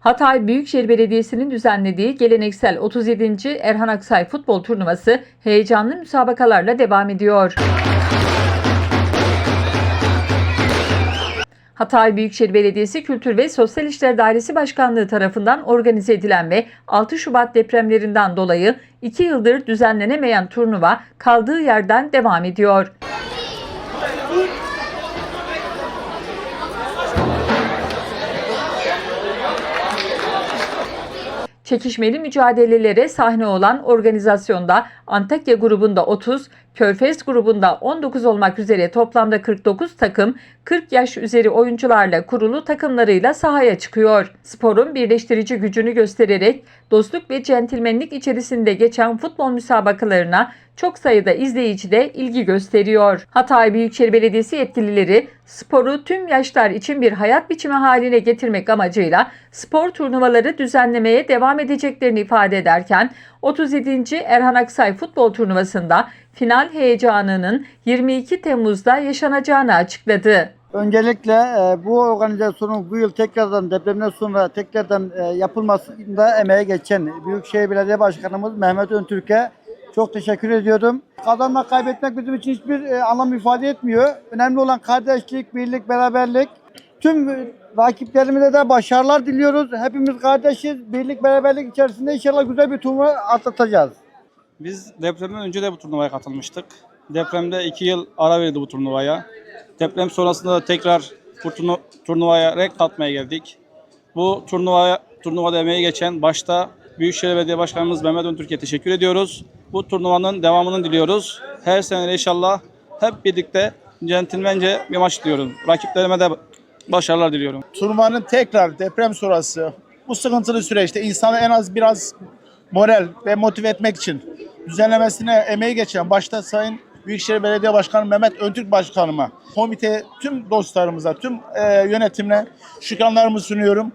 Hatay Büyükşehir Belediyesi'nin düzenlediği geleneksel 37. Erhan Aksay futbol turnuvası heyecanlı müsabakalarla devam ediyor. Hatay Büyükşehir Belediyesi Kültür ve Sosyal İşler Dairesi Başkanlığı tarafından organize edilen ve 6 Şubat depremlerinden dolayı 2 yıldır düzenlenemeyen turnuva kaldığı yerden devam ediyor. Çekişmeli mücadelelere sahne olan organizasyonda Antakya grubunda 30, Körfez grubunda 19 olmak üzere toplamda 49 takım 40 yaş üzeri oyuncularla kurulu takımlarıyla sahaya çıkıyor. Sporun birleştirici gücünü göstererek dostluk ve centilmenlik içerisinde geçen futbol müsabakalarına çok sayıda izleyici de ilgi gösteriyor. Hatay Büyükşehir Belediyesi yetkilileri sporu tüm yaşlar için bir hayat biçimi haline getirmek amacıyla spor turnuvaları düzenlemeye devam edeceklerini ifade ederken 37. Erhan Aksay futbol turnuvasında final heyecanının 22 Temmuz'da yaşanacağını açıkladı. Öncelikle e, bu organizasyonun bu yıl tekrardan depremden sonra tekrardan e, yapılmasında emeğe geçen Büyükşehir Belediye Başkanımız Mehmet Öntürk'e çok teşekkür ediyorum. Kazanmak, kaybetmek bizim için hiçbir e, anlam ifade etmiyor. Önemli olan kardeşlik, birlik, beraberlik. Tüm rakiplerimize de başarılar diliyoruz. Hepimiz kardeşiz. Birlik, beraberlik içerisinde inşallah güzel bir turnuva atlatacağız. Biz depremden önce de bu turnuvaya katılmıştık. Depremde iki yıl ara verdi bu turnuvaya. Deprem sonrasında da tekrar bu turnu- turnuvaya renk katmaya geldik. Bu turnuvaya turnuvada emeği geçen başta Büyükşehir Belediye Başkanımız Mehmet Öntürk'e teşekkür ediyoruz. Bu turnuvanın devamını diliyoruz. Her sene inşallah hep birlikte centilmence bir maç diliyorum. Rakiplerime de başarılar diliyorum. turnuvanın tekrar deprem sonrası bu sıkıntılı süreçte insanı en az biraz moral ve motive etmek için düzenlemesine emeği geçen başta Sayın Büyükşehir Belediye Başkanı Mehmet Öntürk Başkanıma, komite, tüm dostlarımıza, tüm e, yönetimine şükranlarımı sunuyorum.